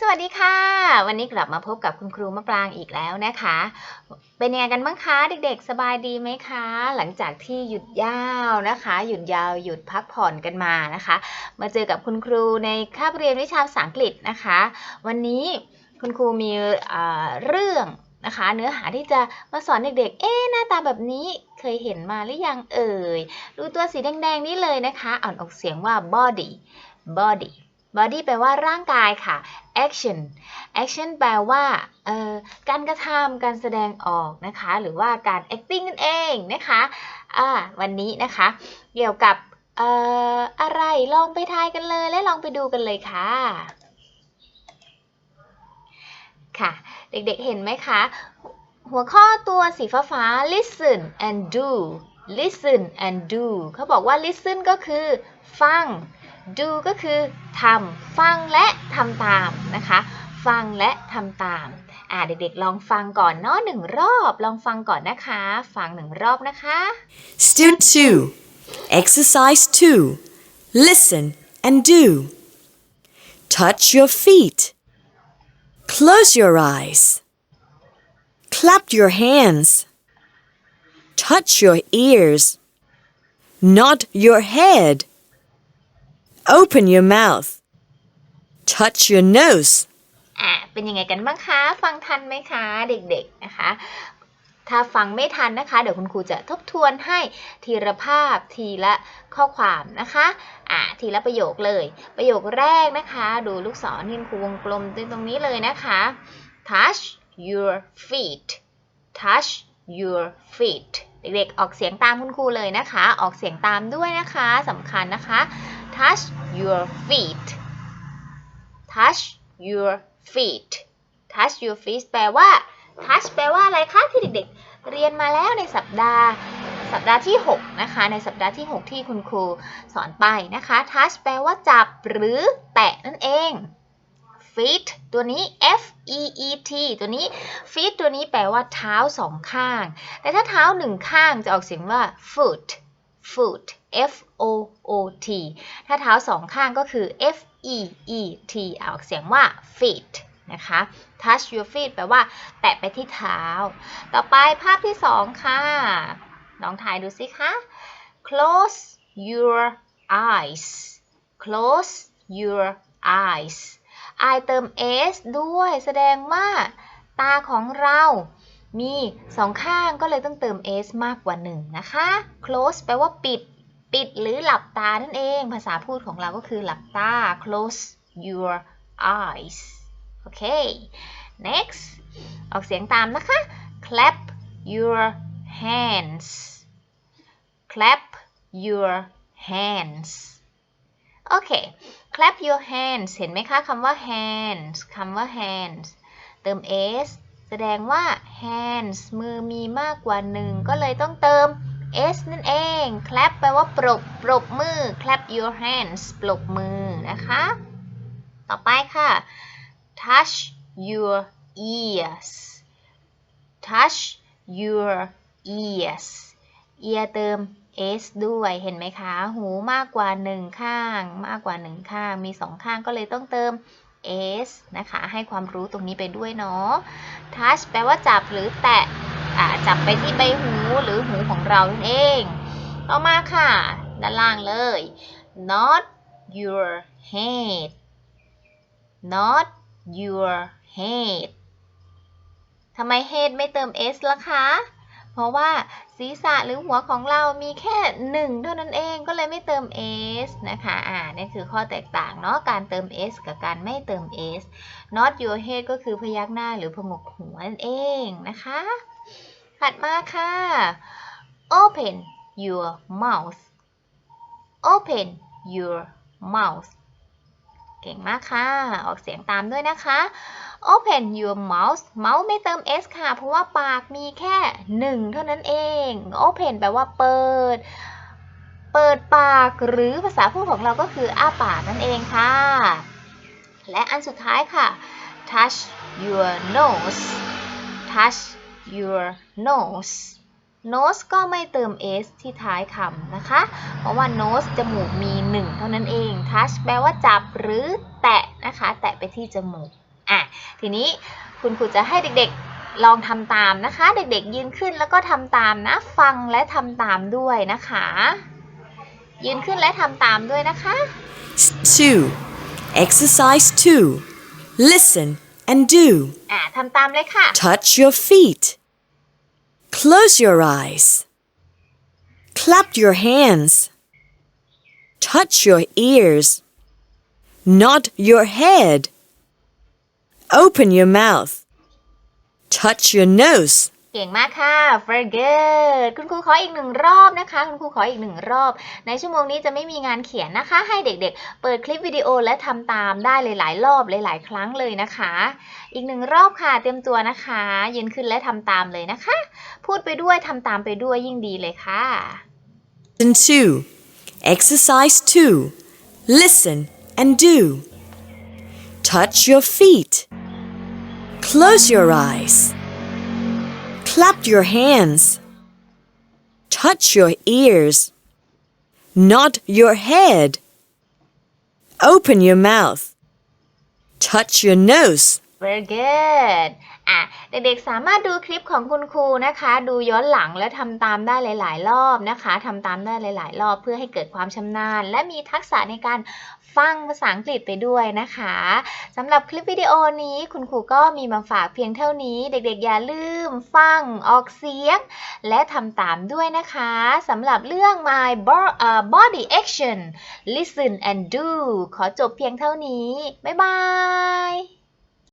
สวัสดีค่ะ วันนี้กลับมาพบกับคุณครูมะปรางอีกแล้วนะคะ เป็นยังไงกันบ้างคะเด็กๆ สบายดีไหมคะ หลังจากที่หยุดยาวนะคะ หยุดยาวหยุดพักผ่อนกันมานะคะ มาเจอกับคุณครูในคาบเรียนวิชาภาษาอังกฤษนะคะ วันนี้คุณครูมีเรื่องนะคะ เนื้อหาที่จะมาสอนเด็กๆ เอ๊หน้าตาแบบนี้เคยเห็นมาหรือยังเอ่ย ดูตัวสีแดงๆนี่เลยนะคะ อ่านออกเสียงว่า body body body แปลว่าร่างกายค่ะ action action แปลว่าการกระทำการแสดงออกนะคะ หรือว่าการ acting นั่นเองนะคะอ่าวันนี้นะคะ เกี่ยวกับอออะไรลองไปทายกันเลยและลองไปดูกันเลยค่ะ ค่ะ เด็กๆเห็นไหมคะ หัวข้อตัวสีฟ้าฟ้าๆ listen and do listen and do เขาบอกว่า listen ก็คือฟัง do ก็คือทำฟังและทำตามนะคะ ฟังและทำตามอ่าเด็กๆ ลองฟังก่อนเนาะหนึ่งรอบลองฟังก่อนนะคะ ฟังหนึ่งรอบนะคะ Student 2. Exercise 2. Listen and do. Touch your feet. Close your eyes. Clap your hands. Touch your ears. Nod your head. Open your mouth. Touch your nose. อะเป็นยังไงกันบ้างคะ ฟังทันไหมคะเด็กๆนะคะ ถ้าฟังไม่ทันนะคะ เดี๋ยวคุณครูจะทบทวนให้ทีละภาพทีละข้อความนะคะอะทีละประโยคเลย ประโยคแรกนะคะ ดูลูกศรที่คุณครูวงกลมตรงนี้เลยนะคะ touch your feet touch your feet เด็กๆ ออกเสียงตามคุณครูเลยนะคะ ออกเสียงตามด้วยนะคะสำคัญนะคะ touch your feet touch your feet touch your feet แปลว่า touch แปลว่าอะไรคะที่เด็กๆ เรียนมาแล้วในสัปดาห์ สัปดาห์ที่ 6 นะคะ ในสัปดาห์ที่ 6 ที่คุณครูสอนไปนะคะ touch แปลว่าจับหรือแตะนั่นเอง feet ตัวนี้ f e e t ตัวนี้ feet ตัวนี้แปลว่าเท้าสองข้าง แต่ถ้าเท้าหนึ่งข้างจะออกเสียงว่า foot foot f o o t ถ้าเท้าสองข้างก็คือ f e e t ออกเสียงว่า feet นะคะ touch your feet แปลว่า แตะไปที่เท้า ต่อไปภาพที่สองค่ะลองถ่ายดูสิคะ close your eyes close your eyes I เติม s ด้วยแสดงว่า ตาของเรา มีสองข้างก็เลยต้องเติม s มากกว่าหนึ่งนะคะ close แปลว่าปิด ปิดหรือหลับตานั่นเอง ภาษาพูดของเราก็คือหลับตา close your eyes โอเค next ออกเสียงตามนะคะ clap your hands clap your hands โอเค clap your hands เห็นไหมคะคำว่า hands คำว่า hands เติม s แสดงว่า hands มือมีมากกว่าหนึ่งก็เลยต้องเติม s นั่นเอง clap แปลว่าปรบ ปรบมือ clap your hands ปรบมือนะคะ ต่อไปค่ะ touch your ears touch your ears ear เติม s ด้วยเห็นไหมคะ หูมากกว่าหนึ่งข้าง มากกว่าหนึ่งข้าง มีสองข้างก็เลยต้องเติม s นะคะ ให้ความรู้ตรงนี้ไปด้วยเนาะ touch แปลว่าจับหรือแตะจับไปที่ใบหูหรือหูของเรานั่นเอง ต่อมาค่ะ ด้านล่างเลย not your head not your head ทำไม head ไม่เติม s ล่ะคะ ราะว่าศีรษะหรือหัวของเรามีแค่หนึ่งเท่านั้นเองก็เลยไม่เติม s นะคะ อ่านี่คือข้อแตกต่างเนาะการเติม s กับการไม่เติม s not your head ก็คือพยักหน้าหรือพงกหัวนั่นเองนะคะ ถัดมาค่ะ open your mouth open your mouth เก่งมากค่ะ ออกเสียงตามด้วยนะคะ open your mouth mouth ไม่เติม s ค่ะ เพราะว่าปากมีแค่หนึ่งเท่านั้นเอง open แปลว่าเปิด เปิดปากหรือภาษาพูดของเราก็คืออ้าปากนั่นเองค่ะ และอันสุดท้ายค่ะ touch your nose touch your nose nose ก็ไม่เติม s ที่ท้ายคำนะคะ เพราะว่า nose จมูกมีหนึ่งเท่านั้นเอง touch แปลว่าจับหรือแตะนะคะ แตะไปที่จมูก อะ ทีนี้คุณครูจะให้เด็กๆลองทำตามนะคะ เด็กๆยืนขึ้นแล้วก็ทำตามนะ ฟังและทำตามด้วยนะคะ ยืนขึ้นและทำตามด้วยนะคะ 2. Exercise 2. Listen and do. อะทำตามเลยค่ะ Touch your feet. Close your eyes. Clap your hands. Touch your ears. Nod your head. Open your mouth. Touch your nose. เก่งมากค่ะ very good คุณครูขออีกหนึ่งรอบนะคะ คุณครูขออีกหนึ่งรอบ ในชั่วโมงนี้จะไม่มีงานเขียนนะคะ ให้เด็กๆ เปิดคลิปวิดีโอและทำตามได้หลายๆรอบหลายๆ ครั้งเลยนะคะ อีกหนึ่งรอบค่ะ เตรียมตัวนะคะ ยืนขึ้นและทำตามเลยนะคะ พูดไปด้วยทำตามไปด้วยยิ่งดีเลยค่ะ Lesson 2. Exercise 2. Listen and do. Touch your feet. Close your eyes. Clap your hands. Touch your ears. Nod your head. Open your mouth. Touch your nose. very good อะเด็กๆสามารถดูคลิปของคุณครูนะคะ ดูย้อนหลังและทำตามได้หลาย ๆ รอบนะคะทำตามได้หลาย ๆ รอบเพื่อให้เกิดความชำนาญ และมีทักษะในการฟังภาษาอังกฤษไปด้วยนะคะสำหรับคลิปวิดีโอนี้คุณครูก็มีมาฝากเพียงเท่านี้ เด็กๆอย่าลืมฟังออกเสียง และทำตามด้วยนะคะสำหรับเรื่อง my Body action listen and do ขอจบเพียงเท่านี้ บ๊ายบาย